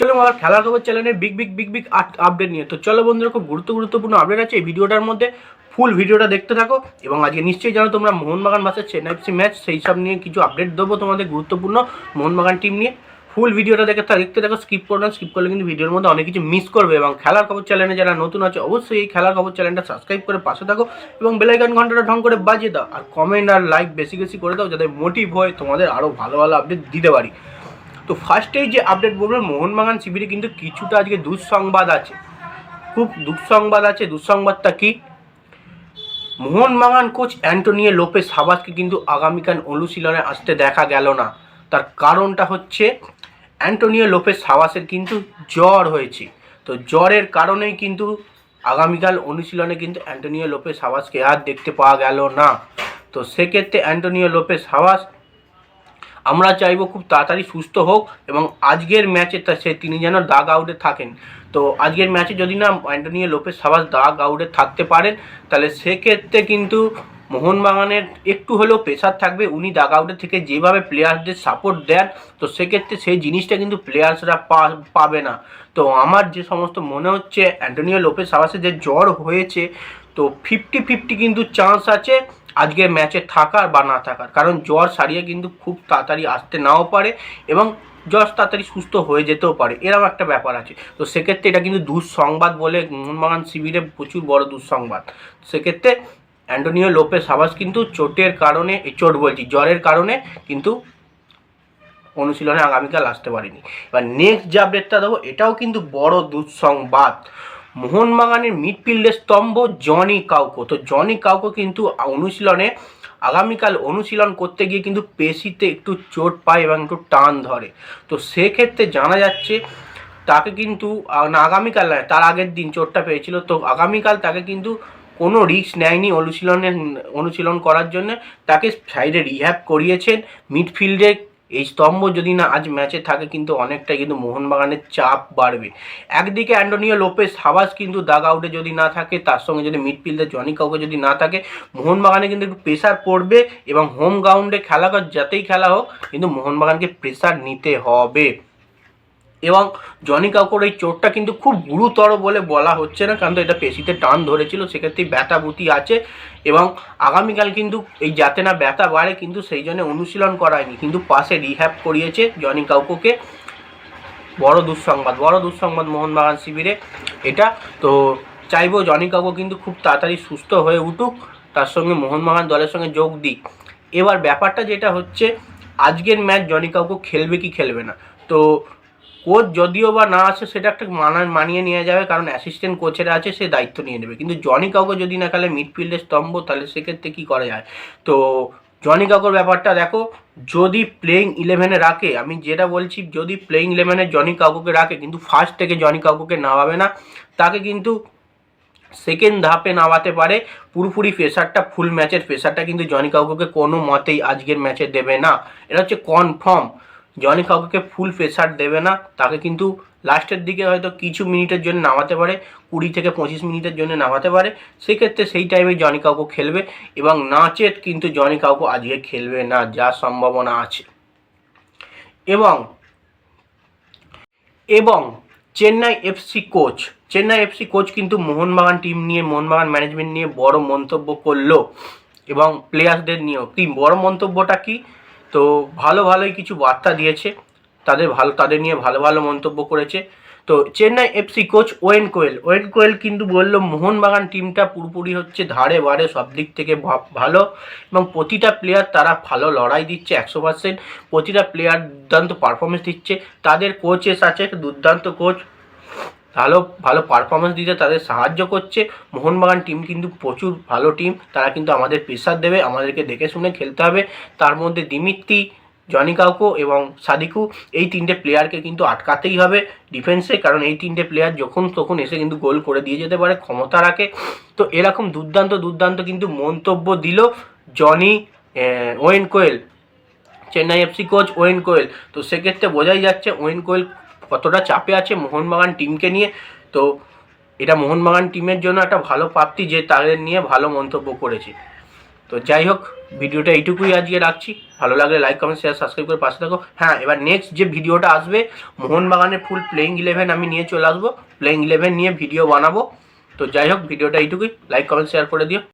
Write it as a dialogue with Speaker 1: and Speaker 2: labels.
Speaker 1: চলো আমার খেলার খবর চ্যানেলে big big big big update নিয়ে। তো চলো বন্ধুরা, খুব গুরুত্ব গুরুত্বপূর্ণ আপডেট আছে। এই ভিডিওটার মধ্যে ফুল ভিডিওটা দেখতে থাকো এবং আজকে নিশ্চয়ই জানো তোমরা Mohun Bagan versus Chennai FC match সেই সব নিয়ে কিছু আপডেট দেবো তোমাদের গুরুত্বপূর্ণ মোহনবাগান টিম নিয়ে। ফুল ভিডিওটা দেখে দেখতে দেখো স্কিপ করো না স্কিপ করলে কিন্তু ভিডিওর মধ্যে অনেক কিছু মিস করবে এবং খেলার খবর চ্যানেলে যারা নতুন আছে, অবশ্যই এই খেলার খবর চ্যানেলটা সাবস্ক্রাইব করে পাশে থাকো এবং বেলাইকন ঘন্টাটা ঢং করে বাজিয়ে দাও। আর কমেন্ট আর লাইক বেশি বেশি করে দাও, যাতে মোটিভ হয় তোমাদের আরও ভালো ভালো আপডেট দিতে পারি। তো ফার্স্টেই যে আপডেট বলবেন মোহনবাগান শিবিরে কিন্তু কিছুটা আজকে দুঃসংবাদ আছে। খুব দুঃসংবাদ আছে। দুঃসংবাদটা কি? মোহনবাগান কোচ অ্যান্টোনিও লোপেস হাবাসকে কিন্তু আগামীকাল অনুশীলনে আসতে দেখা গেল না। তার কারণটা হচ্ছে, অ্যান্টোনিও লোপেস হাবাসের কিন্তু জ্বর হয়েছে। তো জ্বরের কারণেই কিন্তু আগামীকাল অনুশীলনে কিন্তু অ্যান্টোনিও লোপেস হাবাসকে আর দেখতে পাওয়া গেল না। তো সেক্ষেত্রে অ্যান্টোনিও লোপে হাবাস আমরা চাইব খুব তাড়াতাড়ি সুস্থ হোক এবং আজকের ম্যাচে সে তিনি যেন দাগ আউটে থাকেন। তো আজকের ম্যাচে যদি না অ্যান্টনিও লোপেস সাবাস দাগ আউটে থাকতে পারেন, তাহলে সেক্ষেত্রে কিন্তু মোহনবাগানের একটু হলেও প্রেশার থাকবে। উনি দাগ আউটে থেকে যেভাবে প্লেয়ারদের সাপোর্ট দেন, তো সেক্ষেত্রে সেই জিনিসটা কিন্তু প্লেয়ার্সরা পাবে না। তো আমার যে সমস্ত মনে হচ্ছে, অ্যান্টনিও লোপেস সাবাসের যে জ্বর হয়েছে, তো ফিফটি ফিফটি কিন্তু চান্স আছে। আজকের ম্যাচে থাকার বা না থাকার। কারণ জ্বর সারিয়ে কিন্তু খুব তাড়াতাড়ি আসতে নাও পারে এবং জ্বর তাড়াতাড়ি সুস্থ হয়ে যেতেও পারে। এরকম একটা ব্যাপার আছে। তো সেক্ষেত্রে এটা কিন্তু দুঃসংবাদ বলে মোহনবাগান শিবিরে প্রচুর বড় দুঃসংবাদ। সেক্ষেত্রে অ্যান্টোনিও লোপেস সাবাস কিন্তু চোটের কারণে চোট বলছি, জ্বরের কারণে কিন্তু অনুশীলনে আগামীকাল আসতে পারিনি। এবার নেক্সট যে আপডেটটা দেবো, এটাও কিন্তু বড় দুঃসংবাদ। মোহনবাগানের মিডফিল্ডের স্তম্ভ জনি কাউকো। তো জনি কাউকো কিন্তু অনুশীলনে, আগামীকাল অনুশীলন করতে গিয়ে কিন্তু পেশিতে একটু চোট পায় এবং একটু টান ধরে। তো সেক্ষেত্রে জানা যাচ্ছে তাকে কিন্তু না, আগামীকাল নয়, তার আগের দিন চোটটা পেয়েছিল। তো আগামীকাল তাকে কিন্তু কোনো রিস্ক নেয়নি অনুশীলনের, অনুশীলন করার জন্য। তাকে সাইডে রিহ্যাব করিয়েছেন। মিডফিল্ডে এই স্তম্ভ যদি না আজ ম্যাচে থাকে, কিন্তু অনেকটাই কিন্তু মোহনবাগানের চাপ বাড়বে। একদিকে অ্যান্টোনিও লোপেস হাবাস কিন্তু দাগ আউটে যদি না থাকে, তার সঙ্গে যদি মিডফিল্ডে জনি কাউকে যদি না থাকে, মোহনবাগানে কিন্তু একটু প্রেশার পড়বে এবং হোম গ্রাউন্ডে খেলা যাতেই খেলা হোক, কিন্তু মোহনবাগানকে প্রেশার নিতে হবে। এবং জনি কাকুর এই চোটটা কিন্তু খুব গুরুতর বলে বলা হচ্ছে না, কারণ এটা পেশিতে টান ধরেছিল, সেক্ষেত্রে ব্যথা বুতি আছে এবং আগামীকাল কিন্তু এই যাতে না ব্যথা বাড়ে কিন্তু সেই জন্য অনুশীলন করায়নি, কিন্তু পাশে রিহ্যাব করিয়েছে জনি কাউকে বড় দুঃসংবাদ বড় দুঃসংবাদ মোহনবাগান শিবিরে এটা। তো চাইব জনি কাকু কিন্তু খুব তাড়াতাড়ি সুস্থ হয়ে উঠুক, তার সঙ্গে মোহনবাগান দলের সঙ্গে যোগ দিক। এবার ব্যাপারটা যেটা হচ্ছে, আজকের ম্যাচ জনি কাকু খেলবে কি খেলবে না? তো কোচ যদিও বা না আসে, সেটা একটা মানা, মানিয়ে নিয়ে যাবে, কারণ অ্যাসিস্ট্যান্ট কোচেরা আছে, সে দায়িত্ব নিয়ে নেবে। কিন্তু জনি কাউকে যদি না খেলে মিডফিল্ডের স্তম্ভ, তাহলে সেক্ষেত্রে কী করা যায়? তো জনি কাকুর ব্যাপারটা দেখো, যদি প্লেইং ইলেভেনে রাখে, আমি যেটা বলছি, যদি প্লেইং ইলেভেনে জনি কাকুকে রাখে, কিন্তু ফার্স্ট থেকে জনি কাকুকে নামাবে না, তাকে কিন্তু সেকেন্ড ধাপে নামাতে পারে, পুরোপুরি প্রেশারটা ফুল ম্যাচের প্রেশারটা কিন্তু জনি কাকুকে কোনো মতেই আজকের ম্যাচে দেবে না। এটা হচ্ছে কনফার্ম জনি কাউকে ফুল প্রেশার দেবে না, তাকে কিন্তু লাস্টের দিকে হয়তো কিছু মিনিটের জন্য নামাতে পারে, কুড়ি থেকে পঁচিশ মিনিটের জন্য নামাতে পারে, সেক্ষেত্রে সেই টাইমে জনি কাউকে খেলবে এবং নাচের কিন্তু জনি কাউকে আজকে খেলবে না, যা সম্ভাবনা আছে। এবং এবং Chennai FC coach Chennai FC coach কিন্তু মোহনবাগান টিম নিয়ে, মোহনবাগান ম্যানেজমেন্ট নিয়ে বড় মন্তব্য করল এবং প্লেয়ারদের নিয়েও। কি বড় মন্তব্যটা কি? তো ভালো ভালোই কিছু বার্তা দিয়েছে, তাদের ভালো, তাদের নিয়ে ভালো ভালো মন্তব্য করেছে। তো Chennai FC coach Owen Coyle Owen Coyle কিন্তু বলল, মোহনবাগান টিমটা পুরোপুরি হচ্ছে ধারে বারে সব দিক থেকে ভালো এবং প্রতিটা প্লেয়ার তারা ভালো লড়াই দিচ্ছে একশো পার্সেন্ট প্রতিটা প্লেয়ার দুর্দান্ত পারফরমেন্স দিচ্ছে। তাদের কোচেস আছে, দুর্দান্ত কোচ ভালো ভালো পারফরমেন্স দিতে তাদের সাহায্য করছে। মোহনবাগান টিম কিন্তু প্রচুর ভালো টিম তারা কিন্তু আমাদের প্রেশার দেবে, আমাদেরকে দেখে শুনে খেলতে হবে। তার মধ্যে দিমিত্রি জনি কাউকো এবং সাদিকু এই তিনটে প্লেয়ারকে কিন্তু আটকাতেই হবে ডিফেন্সে কারণ এই তিনটে প্লেয়ার যখন তখন এসে কিন্তু গোল করে দিয়ে যেতে পারে, ক্ষমতা রাখে। তো এরকম দুর্দান্ত দুর্দান্ত কিন্তু মন্তব্য দিল Johnny Owen Coyle, Chennai FC coach Owen Coyle. তো সেক্ষেত্রে বোঝাই যাচ্ছে ওয়েন কোয়েল কতটা চাপে আছে মোহনবাগান টিমকে নিয়ে। তো এটা মোহনবাগান টিমের জন্য একটা ভালো প্রাপ্তি যে তাদের নিয়ে ভালো মন্তব্য করেছে। তো যাই হোক, ভিডিওটা এইটুকুই আজকে রাখছি। ভালো লাগলে লাইক কমেন্ট শেয়ার সাবস্ক্রাইব করে পাশে থাকো। হ্যাঁ এবার নেক্সট যে ভিডিওটা আসবে, মোহনবাগানের ফুল প্লেইং ইলেভেন আমি নিয়ে চলে আসব। প্লেইং ইলেভেন নিয়ে ভিডিও বানাবো। তো যাই হোক, ভিডিওটা এইটুকুই। লাইক কমেন্ট শেয়ার করে দিও।